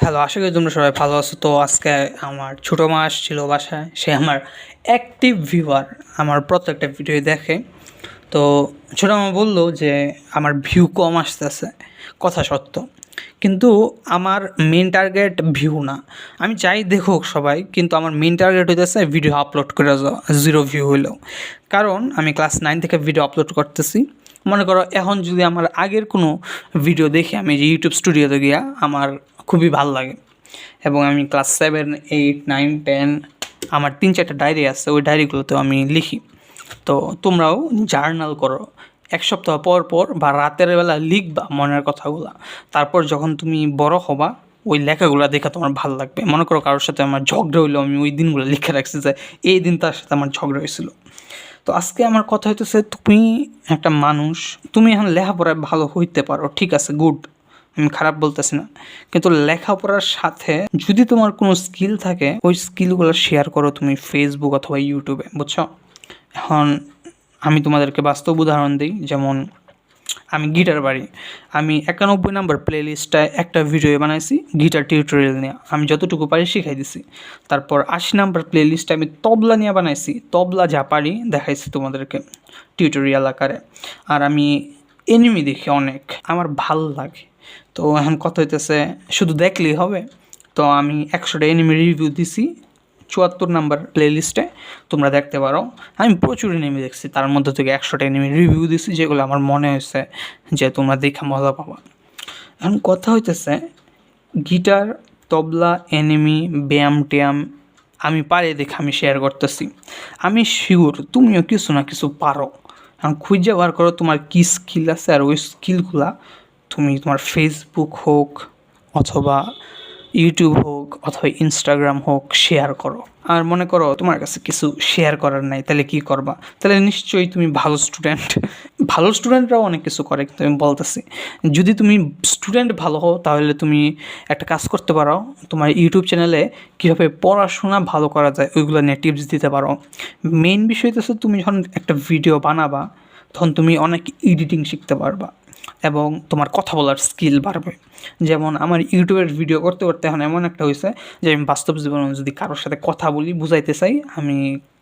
Hello, আশা করি তোমরা সবাই ভালো আছো। তো আজকে আমার ছোটো মা আসছিল বাসায়। সে আমার অ্যাক্টিভ ভিউয়ার আমার প্রত্যেকটা ভিডিও দেখে। তো ছোটো মা বলল যে, আমার ভিউ কম আসতেছে, কথা সত্য। কিন্তু আমার মেন টার্গেট ভিউ না। আমি চাই দেখুক সবাই, কিন্তু আমার মেন টার্গেট হইতেছে ভিডিও আপলোড করে জিরো ভিউ হইলেও। কারণ আমি ক্লাস নাইন থেকে ভিডিও আপলোড করতেছি। মনে করো, এখন যদি আমার আগের কোনো ভিডিও দেখে, আমি যে ইউটিউব স্টুডিওতে গিয়া আমার খুবই ভালো লাগে। এবং আমি class seven eight nine ten আমার তিন চারটা ডায়েরি আছে, ওই ডায়েরিগুলোতেও আমি লিখি। তো তোমরাও জার্নাল করো। এক সপ্তাহ পর পর বা রাতের বেলা লিখবা মনের কথাগুলো। তারপর যখন তুমি বড় হবা, ওই লেখাগুলো দেখে তোমার ভালো লাগবে। মনে করো কারোর সাথে আমার ঝগড়া হইল, আমি ওই দিনগুলো লিখে রাখছি যে এই দিন তার সাথে আমার ঝগড়া হয়েছিল তো আজকে আমার কথা হইতেছে, তুমি একটা মানুষ, তুমি এখন লেখাপড়ায় ভালো হইতে পারো, ঠিক আছে গুড আমি খারাপ বলতেছি না। কিন্তু লেখাপড়ার সাথে যদি তোমার কোনো স্কিল থাকে, ওই স্কিলগুলো শেয়ার করো তুমি ফেসবুক অথবা ইউটিউবে বুঝছ? এখন আমি তোমাদেরকে বাস্তব উদাহরণ দিই, যেমন আমি গিটার বাড়ি। আমি একানব্বই নাম্বার প্লে লিস্টটায় একটা ভিডিও বানাইছি, গিটার টিউটোরিয়াল নিয়ে। আমি যতটুকু পারি শিখাই দিছি। তারপর আশি নাম্বার প্লে লিস্টে আমি তবলা নিয়ে বানাইছি। তবলা যা পারি দেখাইছি তোমাদেরকে টিউটোরিয়াল আকারে। আর আমি এনিমি দেখি অনেক। আমার ভালো লাগে। তো এখন কথা হইতেছে, শুধু দেখলেই হবে। তো আমি একশোটা এনিমি রিভিউ দিছি, চুয়াত্তর নাম্বার প্লে লিস্টে তোমরা দেখতে পারো। আমি প্রচুর এনিমি দেখছি, তার মধ্যে থেকে একশোটা এনিমি রিভিউ দিছি, যেগুলো আমার মনে হয়েছে যে তোমরা দেখে মজা পাবা। এখন কথা হইতেছে, গিটার, তবলা এনিমি ব্যায়াম ট্যায়াম, আমি পারি দেখে আমি শেয়ার করতেছি। আমি শিওর তুমিও কিছু না কিছু পারো। এখন খুঁজে বার করো তোমার কী স্কিল আছে আর ওই স্কিলগুলা তুমি তোমার ফেসবুক হোক অথবা ইউটিউব হোক অথবা ইনস্টাগ্রাম হোক শেয়ার করো। আর মনে করো তোমার কাছে কিছু শেয়ার করার নাই, তাহলে কি করবা? তাহলে নিশ্চয়ই তুমি ভালো স্টুডেন্ট ভালো স্টুডেন্টরাও অনেক কিছু করে, কিন্তু আমি বলতেছি, যদি তুমি স্টুডেন্ট ভালো হও, তাহলে তুমি একটা কাজ করতে পারো, তোমার ইউটিউব চ্যানেলে কীভাবে পড়াশোনা ভালো করা যায়, ওইগুলো নিয়ে টিপস দিতে পারো। মেইন বিষয় হচ্ছে তুমি যখন একটা ভিডিও বানাবা, তখন তুমি অনেক এডিটিং শিখতে পারবা। এবং তোমার কথা বলার স্কিল বাড়বে। যেমন আমার ইউটিউবের ভিডিও করতে করতে এখন এমন একটা হয়েছে যে আমি বাস্তব জীবনে যদি কারোর সাথে কথা বলি, বুঝাইতে চাই, আমি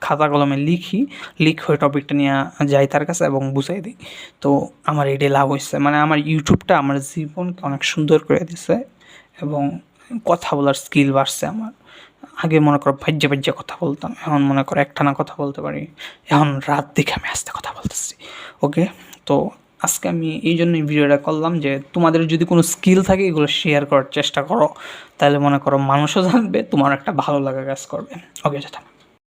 খাতা কলমে লিখি, লিখ হয়ে টপিকটা নিয়ে যাই তার কাছে এবং বুঝাই দিই। তো আমার এটাই লাভ হয়েছে। মানে আমার ইউটিউবটা আমার জীবনকে অনেক সুন্দর করে দিছে এবং কথা বলার স্কিল বাড়ছে আমার। আগে মনে করো ভাজ্যে ভাজ্যে কথা বলতাম, এখন মনে করো একটানা কথা বলতে পারি, এখন রাত দেখে আমি আস্তে কথা বলতেছি ওকে তো আজকে আমি এই জন্যই ভিডিওটা করলাম যে তোমাদের যদি কোনো স্কিল থাকে এগুলো শেয়ার করার চেষ্টা করো। তাহলে মনে করো মানুষও জানবে, তোমার একটা ভালো লাগা কাজ করবে। ওকে যেটা